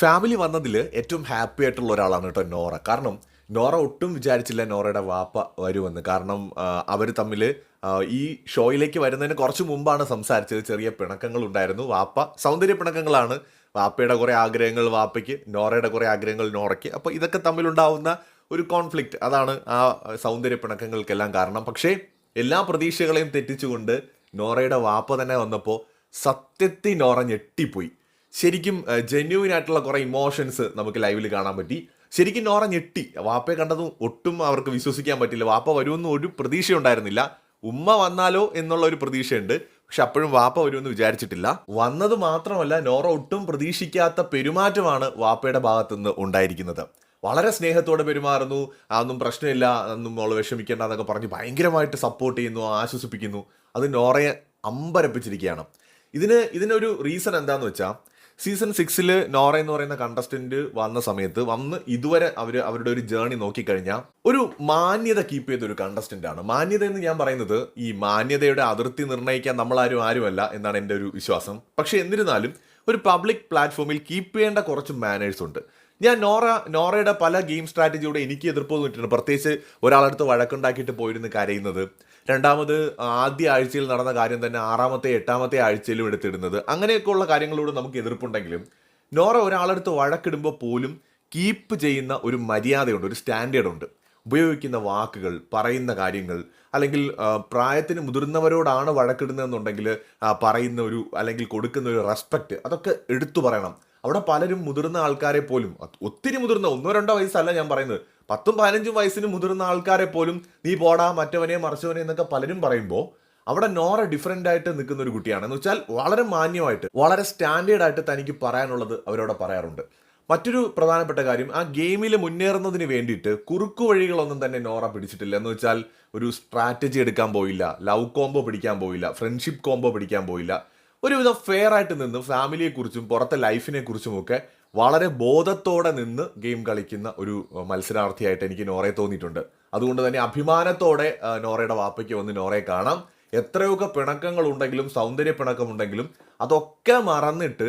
Family വന്നതിൽ ഏറ്റവും happy ആയിട്ടുള്ള ഒരാളാണ് കേട്ടോ നോറ. കാരണം നോറ ഒട്ടും വിചാരിച്ചില്ല നോറയുടെ വാപ്പ വരുമെന്ന്. കാരണം അവർ തമ്മിൽ ഈ ഷോയിലേക്ക് വരുന്നതിന് കുറച്ച് മുമ്പാണ് സംസാരിച്ചത്. ചെറിയ പിണക്കങ്ങൾ ഉണ്ടായിരുന്നു. വാപ്പ സൗന്ദര്യ പിണക്കങ്ങളാണ്. വാപ്പയുടെ കുറേ ആഗ്രഹങ്ങൾ വാപ്പയ്ക്ക് നോറയുടെ കുറേ ആഗ്രഹങ്ങൾ നോറയ്ക്ക്. അപ്പോൾ ഇതൊക്കെ തമ്മിലുണ്ടാവുന്ന ഒരു കോൺഫ്ലിക്റ്റ് അതാണ് ആ സൗന്ദര്യ പിണക്കങ്ങൾക്കെല്ലാം കാരണം. പക്ഷേ എല്ലാ പ്രതീക്ഷകളെയും തെറ്റിച്ചുകൊണ്ട് നോറയുടെ വാപ്പ തന്നെ വന്നപ്പോൾ സത്യത്തിൽ നോറ ഞെട്ടിപ്പോയി. ശരിക്കും ജെന്യൂൻ ആയിട്ടുള്ള കുറേ ഇമോഷൻസ് നമുക്ക് ലൈവിൽ കാണാൻ പറ്റി. ശരിക്കും നോറ ഞെട്ടി. വാപ്പയെ കണ്ടതും ഒട്ടും അവർക്ക് വിശ്വസിക്കാൻ പറ്റില്ല. വാപ്പ വരുമെന്ന് ഒരു പ്രതീക്ഷ ഉണ്ടായിരുന്നില്ല ഉമ്മ വന്നാലോ എന്നുള്ള ഒരു പ്രതീക്ഷയുണ്ട്. പക്ഷെ അപ്പോഴും വാപ്പ വരുമെന്ന് വിചാരിച്ചിട്ടില്ല. വന്നത് മാത്രമല്ല നോറ ഒട്ടും പ്രതീക്ഷിക്കാത്ത പെരുമാറ്റമാണ് വാപ്പയുടെ ഭാഗത്തുനിന്ന് ഉണ്ടായിരിക്കുന്നത്. വളരെ സ്നേഹത്തോടെ പെരുമാറുന്നു. അതൊന്നും പ്രശ്നമില്ല അതൊന്നും അവൾ വിഷമിക്കേണ്ട എന്നൊക്കെ പറഞ്ഞ് ഭയങ്കരമായിട്ട് സപ്പോർട്ട് ചെയ്യുന്നു ആശ്വസിപ്പിക്കുന്നു. അത് നോറയെ അമ്പരപ്പിച്ചിരിക്കുകയാണ്. ഇതിന് ഇതിനൊരു റീസൺ എന്താണെന്ന് വെച്ചാൽ സീസൺ സിക്സിൽ നോറ എന്ന് പറയുന്ന കണ്ടസ്റ്റന്റ് വന്ന സമയത്ത് വന്ന് ഇതുവരെ അവർ അവരുടെ ഒരു ജേർണി നോക്കിക്കഴിഞ്ഞാൽ ഒരു മാന്യത കീപ്പ് ചെയ്ത ഒരു കണ്ടസ്റ്റന്റ് ആണ്. മാന്യത എന്ന് ഞാൻ പറയുന്നത് ഈ മാന്യതയുടെ അതിർത്തി നിർണയിക്കാൻ നമ്മളാരും ആരുമല്ല എന്നാണ് എന്റെ ഒരു വിശ്വാസം. പക്ഷെ എന്നിരുന്നാലും ഒരു പബ്ലിക് പ്ലാറ്റ്ഫോമിൽ കീപ്പ് ചെയ്യേണ്ട കുറച്ച് മാനേഴ്സ് ഉണ്ട്. ഞാൻ നോറ നോറയുടെ പല ഗെയിം സ്ട്രാറ്റജിയോടെ എനിക്ക് എതിർപ്പ് തോന്നിയിട്ടുണ്ട്. പ്രത്യേകിച്ച് ഒരാളടുത്ത് വഴക്കുണ്ടാക്കിയിട്ട് പോയിരുന്ന് കരയുന്നത് രണ്ടാമത് ആദ്യ ആഴ്ചയിൽ നടന്ന കാര്യം തന്നെ ആറാമത്തെ എട്ടാമത്തെ ആഴ്ചയിലും എടുത്തിടുന്നത്. അങ്ങനെയൊക്കെയുള്ള കാര്യങ്ങളോട് നമുക്ക് എതിർപ്പുണ്ടെങ്കിലും നോറ ഒരാളടുത്ത് വഴക്കിടുമ്പോൾ പോലും കീപ്പ് ചെയ്യുന്ന ഒരു മര്യാദയുണ്ട് ഒരു സ്റ്റാൻഡേർഡ് ഉണ്ട്. ഉപയോഗിക്കുന്ന വാക്കുകൾ പറയുന്ന കാര്യങ്ങൾ അല്ലെങ്കിൽ പ്രായത്തിന് മുതിർന്നവരോടാണ് വഴക്കിടുന്നതെന്നുണ്ടെങ്കിൽ പറയുന്ന ഒരു അല്ലെങ്കിൽ കൊടുക്കുന്ന ഒരു റെസ്പെക്റ്റ് അതൊക്കെ എടുത്തു പറയണം. അവിടെ പലരും മുതിർന്ന ആൾക്കാരെ പോലും ഒത്തിരി മുതിർന്ന ഒന്നോ രണ്ടോ വയസ്സല്ല ഞാൻ പറയുന്നത് പത്തും പതിനഞ്ചും വയസ്സിന് മുതിർന്ന ആൾക്കാരെ പോലും നീ പോടാ മറ്റവനെ മറിച്ചവനെ എന്നൊക്കെ പലരും പറയുമ്പോൾ അവിടെ നോറ ഡിഫറെന്റ് ആയിട്ട് നിൽക്കുന്ന ഒരു കുട്ടിയാണ്. എന്ന് വെച്ചാൽ വളരെ മാന്യമായിട്ട് വളരെ സ്റ്റാൻഡേർഡ് ആയിട്ട് തനിക്ക് പറയാനുള്ളത് അവരോട് പറയാറുണ്ട്. മറ്റൊരു പ്രധാനപ്പെട്ട കാര്യം ആ ഗെയിമിൽ മുന്നേറുന്നതിന് വേണ്ടിയിട്ട് കുറുക്കു വഴികളൊന്നും തന്നെ നോറ പിടിച്ചിട്ടില്ല. എന്ന് വെച്ചാൽ ഒരു സ്ട്രാറ്റജി എടുക്കാൻ പോയില്ല ലവ് കോംബോ പിടിക്കാൻ പോയില്ല ഫ്രണ്ട്ഷിപ്പ് കോംബോ പിടിക്കാൻ പോയില്ല. ഒരുവിധം ഫെയർ ആയിട്ട് നിന്ന് ഫാമിലിയെക്കുറിച്ചും പുറത്തെ ലൈഫിനെ കുറിച്ചുമൊക്കെ വളരെ ബോധത്തോടെ നിന്ന് ഗെയിം കളിക്കുന്ന ഒരു മത്സരാർത്ഥിയായിട്ട് എനിക്ക് നോറയെ തോന്നിയിട്ടുണ്ട്. അതുകൊണ്ട് തന്നെ അഭിമാനത്തോടെ നോറയുടെ വാപ്പയ്ക്ക് വന്ന് നോറയെ കാണാം. എത്രയൊക്കെ പിണക്കങ്ങൾ ഉണ്ടെങ്കിലും സൗന്ദര്യ പിണക്കമുണ്ടെങ്കിലും അതൊക്കെ മറന്നിട്ട്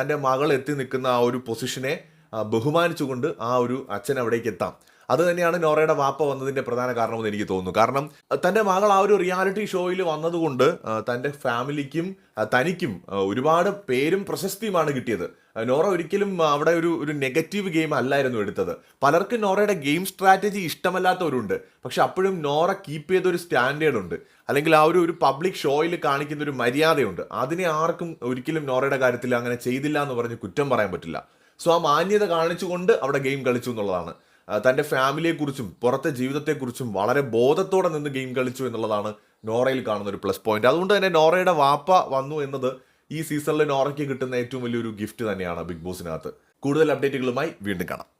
തന്റെ മകൾ എത്തി നിൽക്കുന്ന ആ ഒരു പൊസിഷനെ ബഹുമാനിച്ചുകൊണ്ട് ആ ഒരു അച്ഛൻ അവിടേക്ക് എത്താം. അത് തന്നെയാണ് നോറയുടെ വാപ്പ വന്നതിന്റെ പ്രധാന കാരണം എന്ന് എനിക്ക് തോന്നുന്നു. കാരണം തന്റെ മകൾ ആ ഒരു റിയാലിറ്റി ഷോയിൽ വന്നതുകൊണ്ട് തന്റെ ഫാമിലിക്കും തനിക്കും ഒരുപാട് പേരും പ്രശസ്തിയുമാണ് കിട്ടിയത്. നോറ ഒരിക്കലും അവിടെ ഒരു ഒരു നെഗറ്റീവ് ഗെയിം അല്ലായിരുന്നു എടുത്തത്. പലർക്കും നോറയുടെ ഗെയിം സ്ട്രാറ്റജി ഇഷ്ടമല്ലാത്തവരുണ്ട്. പക്ഷെ അപ്പോഴും നോറ കീപ്പ് ചെയ്ത ഒരു സ്റ്റാൻഡേർഡ് ഉണ്ട് അല്ലെങ്കിൽ ആ ഒരു ഒരു പബ്ലിക് ഷോയിൽ കാണിക്കുന്ന ഒരു മര്യാദയുണ്ട്. അതിനെ ആർക്കും ഒരിക്കലും നോറയുടെ കാര്യത്തിൽ അങ്ങനെ ചെയ്തില്ല എന്ന് പറഞ്ഞ് കുറ്റം പറയാൻ പറ്റില്ല. സോ ആ മാന്യത കാണിച്ചുകൊണ്ട് അവിടെ ഗെയിം കളിച്ചു എന്നുള്ളതാണ്. തന്റെ ഫാമിലിയെക്കുറിച്ചും പുറത്തെ ജീവിതത്തെക്കുറിച്ചും വളരെ ബോധത്തോടെ നിന്ന് ഗെയിം കളിച്ചു എന്നുള്ളതാണ് നോറയിൽ കാണുന്ന ഒരു പ്ലസ് പോയിന്റ്. അതുകൊണ്ട് തന്നെ നോറയുടെ വാപ്പ വന്നു എന്നത് ഈ സീസണിൽ നോറയ്ക്ക് കിട്ടുന്ന ഏറ്റവും വലിയൊരു ഗിഫ്റ്റ് തന്നെയാണ് ബിഗ് ബോസിനകത്ത്. കൂടുതൽ അപ്ഡേറ്റുകളുമായി വീണ്ടും കാണാം.